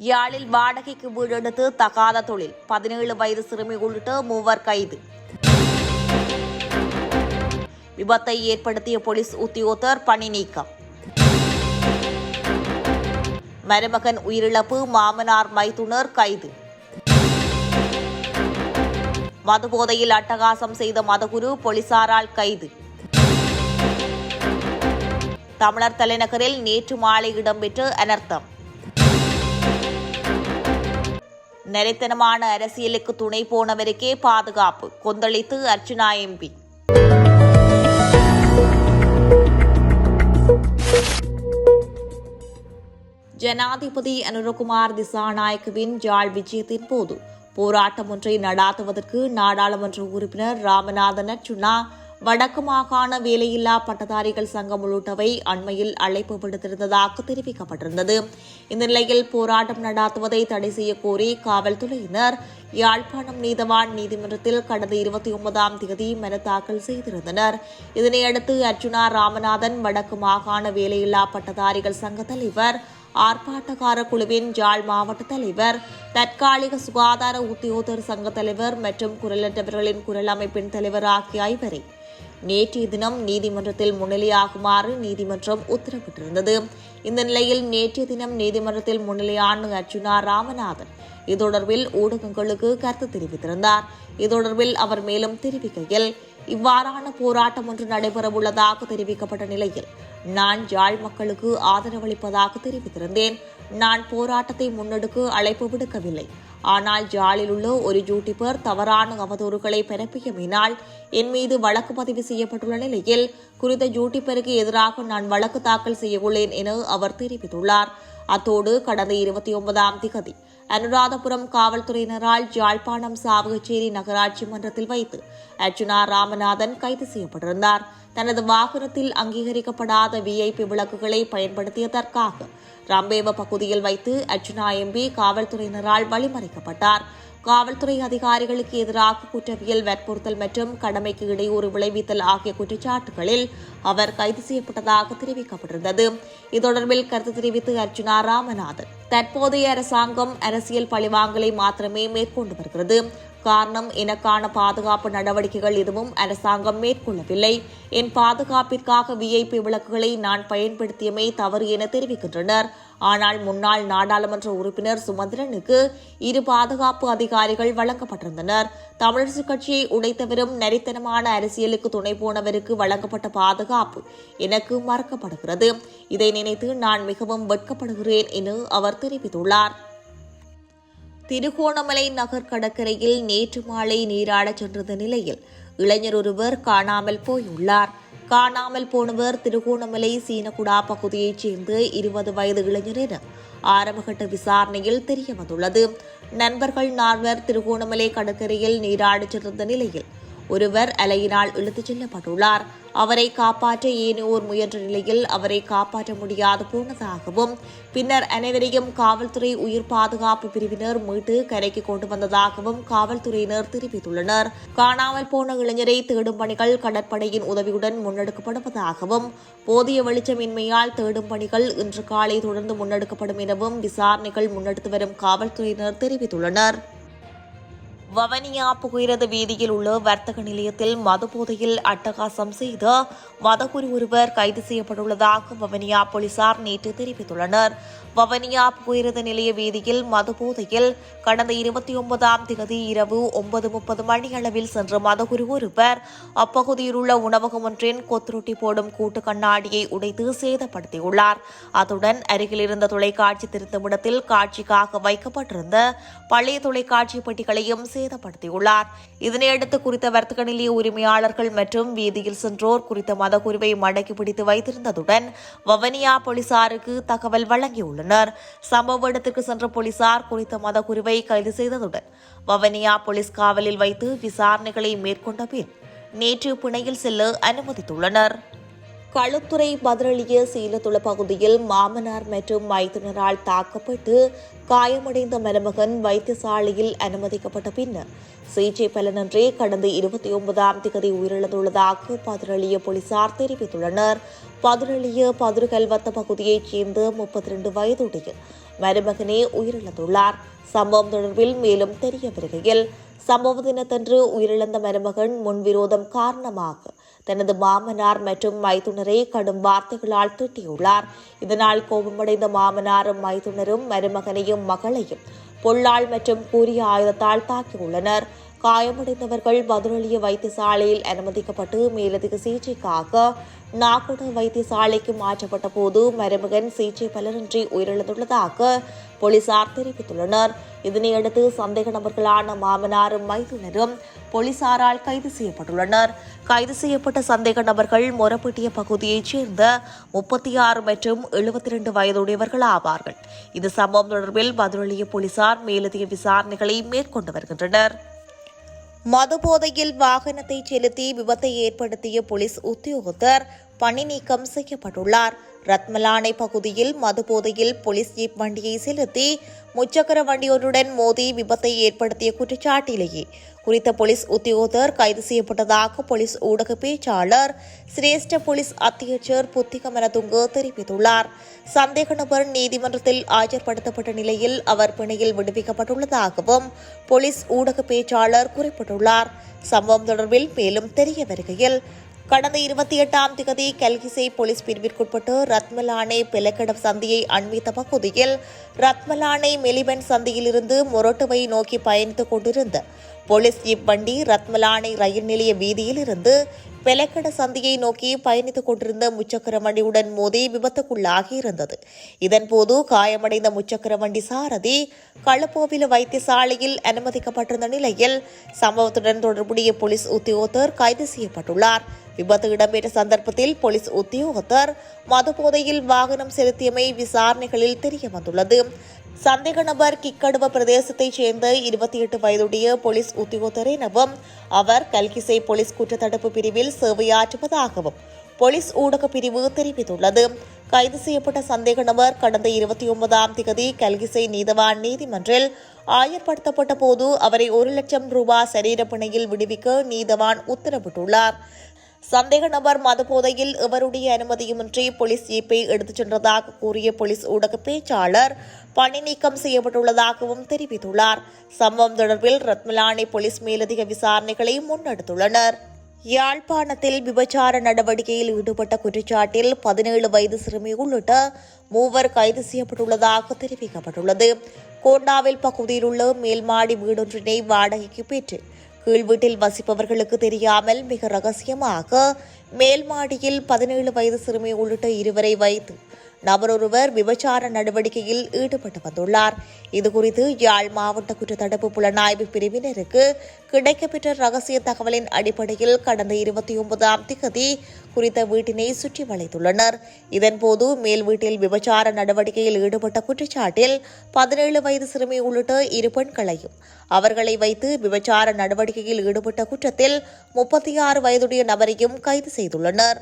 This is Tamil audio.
யாழில் வாடகைக்கு வீடு எடுத்து தகாத தொழில் பதினேழு வயது சிறுமி உள்ளிட்ட மூவர் கைது விபத்தை ஏற்படுத்திய போலீஸ் உத்தியோகத்தர் பணி நீக்கம் மருமகன் உயிரிழப்பு மாமனார் மைத்துனர் கைது மதுபோதையில் அட்டகாசம் செய்த மதகுரு போலீசாரால் கைது தமிழர் தலைநகரில் நேற்று மாலை இடம்பெற்ற அனர்த்தம் நெறைத்தனமான அரசியலுக்கு துணை போனவருக்கே பாதுகாப்பு. கொந்தளித்து அர்ச்சனா எம்பி. ஜனாதிபதி அனுரகுமார் திசாநாயக்கவின் ஜாழ் விஜயத்தின் போது போராட்டம் ஒன்றை நடாத்துவதற்கு நாடாளுமன்ற உறுப்பினர் ராமநாதன் அர்ச்சுனா வடக்கு மாகாண வேலையில்லா பட்டதாரிகள் சங்கம் உள்ளிட்டவை அண்மையில் அழைப்பு விடுத்திருந்ததாக தெரிவிக்கப்பட்டிருந்தது. இந்த நிலையில் போராட்டம் நடாத்துவதை தடை செய்யக்கோரி காவல்துறையினர் யாழ்ப்பாணம் நீதவான் நீதிமன்றத்தில் கடந்த இருபத்தி ஒன்பதாம் தேதி மனு தாக்கல் செய்திருந்தனர். இதனையடுத்து அர்ச்சுனா ராமநாதன் வடக்கு மாகாண வேலையில்லா பட்டதாரிகள் சங்க தலைவர் ஆர்ப்பாட்டக்கார குழுவின் ஜாழ் மாவட்ட தலைவர் தற்காலிக சுகாதார உத்தியோகர் சங்க தலைவர் மற்றும் குரலற்றவர்களின் குரல் அமைப்பின் தலைவர் ஆகிய ஐவரை நேற்றைய தினம் நீதிமன்றத்தில் முன்னிலையாகுமாறு நீதிமன்றம் உத்தரவிட்டிருந்தது. இந்த நிலையில் நேற்றைய தினம் நீதிமன்றத்தில் முன்னிலையான அர்ஜுனா ராமநாதன் இது தொடர்பில் ஊடகங்களுக்கு கருத்து தெரிவித்திருந்தார். இது தொடர்பில் அவர் மேலும் தெரிவிக்கையில் இவ்வாறான போராட்டம் ஒன்று நடைபெறவுள்ளதாக தெரிவிக்கப்பட்ட நிலையில் நான் யாழ் மக்களுக்கு ஆதரவளிப்பதாக தெரிவித்திருந்தேன். நான் போராட்டத்தை முன்னெடுக்க அழைப்பு விடுக்கவில்லை. ஆனால் ஜாலில் உள்ள ஒரு யூடியூபர் தவறான அவதூறுகளை பிறப்பியமினால் என் மீது வழக்கு பதிவு செய்யப்பட்டுள்ள நிலையில் குறித்த யூடியூபருக்கு எதிராக நான் வழக்கு தாக்கல் செய்யவுள்ளேன் என அவர் தெரிவித்துள்ளார். அத்தோடு கடந்த இருபத்தி ஒன்பதாம் திகதி அனுராதபுரம் காவல்துறையினரால் யாழ்ப்பாணம் சாவகச்சேரி நகராட்சி மன்றத்தில் வைத்து அர்ஜுனா ராமநாதன் கைது செய்யப்பட்டிருந்தார். தனது வாகனத்தில் அங்கீகரிக்கப்படாத விஐபி விளக்குகளை பயன்படுத்தியதற்காக ராம்பேவ பகுதியில் வைத்து அர்ஜுனா எம்பி காவல்துறையினரால் வழிமறைக்கப்பட்டார். காவல்துறை அதிகாரிகளுக்கு எதிராக குற்றவியல் வற்புறுத்தல் மற்றும் கடமைக்கு இடையூறு விளைவித்தல் ஆகிய குற்றச்சாட்டுகளில் அவர் கைது செய்யப்பட்டதாக தெரிவிக்கப்பட்டிருந்தது. இது தொடர்பில் கருத்து தெரிவித்து அர்ஜுனா ராமநாதன் தற்போதைய அரசாங்கம் அரசியல் பழிவாங்கலை மாத்திரமே மேற்கொண்டு வருகிறது. காரணம் எனக்கான பாதுகாப்பு நடவடிக்கைகள் எதுவும் அரசாங்கம் மேற்கொள்ளவில்லை. என் பாதுகாப்பிற்காக விஐபி விளக்குகளை நான் பயன்படுத்தியமை தவறு என தெரிவிக்கின்றனர். ஆனால் முன்னாள் நாடாளுமன்ற உறுப்பினர் சுமந்திரனுக்கு இரு பாதுகாப்பு அதிகாரிகள் வழங்கப்பட்டிருந்தனர். தமிழரசுக் கட்சியை உடைத்தவரும் நரித்தனமான அரசியலுக்கு துணை போனவருக்கு வழங்கப்பட்ட பாதுகாப்பு எனக்கு மறக்கப்படுகிறது. இதை நினைத்து நான் மிகவும் வெட்கப்படுகிறேன் என அவர் தெரிவித்துள்ளார். திருகோணமலை நகர் கடற்கரையில் நேற்று மாலை நீராடச் சென்றிருந்த நிலையில் இளைஞர் ஒருவர் காணாமல் போயுள்ளார். காணாமல் போனவர் திருகோணமலை சீனகுடா பகுதியைச் சேர்ந்த இருபது வயது இளைஞர் என ஆரம்பகட்ட விசாரணையில் தெரிய வந்துள்ளது நண்பர்கள் நால்வர் திருகோணமலை கடற்கரையில் நீராடச் சென்றிருந்த நிலையில் ஒருவர் அலையினால் இழுத்துச் செல்லப்பட்டுள்ளார். அவரை காப்பாற்ற ஏனையோர் முயன்ற நிலையில் அவரை காப்பாற்ற முடியாது போனதாகவும் பின்னர் அனைவரையும் காவல்துறை உயிர் பாதுகாப்பு பிரிவினர் மீட்டு கரைக்கு கொண்டு வந்ததாகவும் காவல்துறையினர் தெரிவித்துள்ளனர். காணாமல் போன இளைஞரை தேடும் பணிகள் கடற்படையின் உதவியுடன் முன்னெடுக்கப்படுவதாகவும் போதிய வெளிச்சமின்மையால் தேடும் பணிகள் இன்று காலை தொடர்ந்து முன்னெடுக்கப்படும் எனவும் விசாரணைகள் முன்னெடுத்து வரும் காவல்துறையினர் தெரிவித்துள்ளனர். வவனியா புகையிரத வீதியில் உள்ள வர்த்தக நிலையத்தில் மதுபோதையில் அட்டகாசம் செய்த மதகுரு ஒருவர் கைது செய்யப்பட்டுள்ளதாக வவனியா போலீசார் நேற்று தெரிவித்துள்ளனர். வவனியா புகையிரத நிலைய வீதியில் மதுபோதையில் கடந்த இருபத்தி ஒன்பதாம் தேதி இரவு ஒன்பது முப்பது மணியளவில் சென்ற மதகுரு ஒருவர் அப்பகுதியில் உள்ள உணவகம் ஒன்றின் கொத்துருட்டி போடும் கூட்டு கண்ணாடியை உடைத்து சேதப்படுத்தியுள்ளார். அத்துடன் அருகில் இருந்த தொலைக்காட்சி திருத்தமிடத்தில் காட்சிக்காக வைக்கப்பட்டிருந்த பழைய தொலைக்காட்சி பெட்டிகளையும் சேதப்படுத்தியுள்ளார். இதனையடுத்து குறித்த வர்த்தக நிலைய உரிமையாளர்கள் மற்றும் வீதியில் சென்றோர் குறித்த மதகுருவை மடக்கி பிடித்து வைத்திருந்ததுடன் வவனியா போலீசாருக்கு தகவல் வழங்கியுள்ளார் உள்ளனர் சம்பவ இடத்திற்கு சென்ற போலீசார் குறித்த மதகுருவை கைது செய்ததுடன் வவனியா போலீஸ் காவலில் வைத்து விசாரணைகளை மேற்கொண்ட பின் நேற்று பிணையில் செல்ல அனுமதித்துள்ளனர். களுத்துறை பதிலளிய சீலத்துள பகுதியில் மாமனார் மற்றும் மைத்துனரால் தாக்கப்பட்டு காயமடைந்த மருமகன் வைத்தியசாலையில் அனுமதிக்கப்பட்ட பின்னர் சிகிச்சை பலனின்றி கடந்த இருபத்தி ஒன்பதாம் திகதி உயிரிழந்துள்ளதாக பதிலளிய போலீசார் தெரிவித்துள்ளனர். பதிலளிய பதிருகல்வத்த பகுதியைச் சேர்ந்த முப்பத்தி ரெண்டு வயதுடைய மருமகனே உயிரிழந்துள்ளார். சம்பவம் தொடர்பில் மேலும் தெரிய வருகையில் சம்பவ தினத்தன்று உயிரிழந்த மருமகன் முன்விரோதம் காரணமாக தனது மாமனார் மற்றும் மைத்துனரை கடும் வார்த்தைகளால் திட்டியுள்ளார். இதனால் கோபமடைந்த மாமனாரும் மைத்துனரும் மருமகனையும் மகளையும் பொல்லால் மற்றும் கூறிய ஆயுதத்தால் தாக்கியுள்ளனர். காயமடைந்தவர்கள் மதுரளிய வைத்தியசாலையில் அனுமதிக்கப்பட்டு மேலதிக சிகிச்சைக்காக நாகூட வைத்தியசாலைக்கு மாற்றப்பட்ட போது மருமகன் சிகிச்சை பலனின்றி உயிரிழந்துள்ளதாக போலீசார் தெரிவித்துள்ளனர். இதனையடுத்து சந்தேக நபர்களான மாமனாரும் மைத்துனரும் போலீசாரால் கைது செய்யப்பட்டுள்ளனர். கைது செய்யப்பட்ட சந்தேக நபர்கள் மொரப்பட்டிய பகுதியைச் சேர்ந்த முப்பத்தி ஆறு மற்றும் எழுபத்தி இரண்டு வயதுடையவர்கள் ஆவார்கள். இது சம்பவம் தொடர்பில் பதிலளிய போலீசார் மேலதிக விசாரணைகளை மேற்கொண்டு வருகின்றனர். மதுபோதையில் வாகனத்தை செலுத்தி விபத்தை ஏற்படுத்திய போலீஸ் உத்தியோகத்தர் பணி நீக்கம் செய்யப்பட்டுள்ளார். ரத்மலானை பகுதியில் மதுபோதையில் போலீஸ் ஜீப் வண்டியை செலுத்தி முச்சக்கர வண்டியொன்றுடன் மோதி விபத்தை ஏற்படுத்திய குற்றச்சாட்டிலேயே குறித்த போலீஸ் உத்தியோகத்தர் கைது செய்யப்பட்டதாக போலீஸ் ஊடக பேச்சாளர் சிரேஷ்ட போலீஸ் அத்தியட்சர் புத்திகமனதுங்க தெரிவித்துள்ளார். சந்தேக நபர் நீதிமன்றத்தில் ஆஜர்படுத்தப்பட்ட நிலையில் அவர் பிணையில் விடுவிக்கப்பட்டுள்ளதாகவும் போலீஸ் ஊடக பேச்சாளர் குறிப்பிட்டுள்ளார். சம்பவம் தொடர்பில் மேலும் தெரிய வருகையில் கடந்த இருபத்தி எட்டாம் திகதி கல்கிசை போலீஸ் பிரிவிற்குட்பட்டு ரத்மலானே பிலக்கடம் சந்தியை அண்மித்த பகுதியில் ரத்மலானே மெலிபன் சந்தியிலிருந்து மொரட்டுவை நோக்கி பயணித்துக் கொண்டிருந்த போலீஸ் ஜீப் வண்டி ரத்மலானை ரயில் நிலைய வீதியில் இருந்து பெலக்கட சந்தியை நோக்கி பயணித்துக் கொண்டிருந்த முச்சக்கர வண்டியுடன் மோதி விபத்துக்குள்ளாகி இருந்தது இதன்போது காயமடைந்த முச்சக்கர வண்டி சாரதி களப்போவில வைத்தியசாலையில் அனுமதிக்கப்பட்டிருந்த நிலையில் சம்பவத்துடன் தொடர்புடைய போலீஸ் உத்தியோகத்தர் கைது செய்யப்பட்டுள்ளார். விபத்து இடம்பெற்ற சந்தர்ப்பத்தில் போலீஸ் உத்தியோகத்தர் மது போதையில் வாகனம் செலுத்தியமை விசாரணைகளில் தெரிய வந்துள்ளது சந்தேக நபர் கிக்கடுவ பிரதேசத்தைச் சேர்ந்த இருபத்தி எட்டு வயதுடைய போலீஸ் உத்தியோகத்தர் எனவும் அவர் கல்கிசை போலீஸ் குற்றத்தடுப்பு பிரிவில் சேவையாற்றுவதாகவும் போலீஸ் ஊடக பிரிவு தெரிவித்துள்ளது. கைது செய்யப்பட்ட சந்தேக நபர் கடந்த இருபத்தி ஒன்பதாம் திகதி கல்கிசை நீதவான் நீதிமன்றில் ஆயர்படுத்தப்பட்ட போது அவரை ஒரு லட்சம் ரூபாய் சரீர பிணையில் விடுவிக்க நீதவான் உத்தரவிட்டுள்ளார். சந்தேக நபர் மதுபோதையில் இவருடைய அனுமதியுமின்றி போலீஸ் ஜீப்பை எடுத்துச் சென்றதாக கூறிய போலீஸ் ஊடக பேச்சாளர் பணி நீக்கம் செய்யப்பட்டுள்ளதாகவும் தெரிவித்துள்ளார். சம்பவம் தொடர்பில் ரத்மலானி போலீஸ் மேலதிக விசாரணைகளை முன்னெடுத்துள்ளனர். யாழ்ப்பாணத்தில் விபச்சார நடவடிக்கையில் ஈடுபட்ட குற்றச்சாட்டில் பதினேழு வயது சிறுமி உள்ளிட்ட மூவர் கைது செய்யப்பட்டுள்ளதாக தெரிவிக்கப்பட்டுள்ளது. கோண்டாவில் பகுதியில் உள்ள மேல்மாடி வீடொன்றினை வாடகைக்கு பெற்று கீழ் வீட்டில் வசிப்பவர்களுக்கு தெரியாமல் மிக ரகசியமாக மேல் மாடியில் பதினேழு வயது சிறுமி உள்ளிட்ட இருவரை வைத்து நபரொருவர் விபச்சார நடவடிக்கையில் ஈடுபட்டு வந்துள்ளார். இதுகுறித்து யாழ் மாவட்ட குற்றத்தடுப்பு புலனாய்வு பிரிவினருக்கு கிடைக்கப்பெற்ற ரகசிய தகவலின் அடிப்படையில் கடந்த இருபத்தி ஒன்பதாம் திகதி குறித்த வீட்டினை சுற்றி வளைத்துள்ளனர். இதன்போது மேல் வீட்டில் விபச்சார நடவடிக்கையில் ஈடுபட்ட குற்றச்சாட்டில் பதினேழு வயது சிறுமி உள்ளிட்ட இரு பெண்களையும் அவர்களை வைத்து விபச்சார நடவடிக்கையில் ஈடுபட்ட குற்றத்தில் முப்பத்தி ஆறு வயதுடைய நபரையும் கைது செய்துள்ளனர்.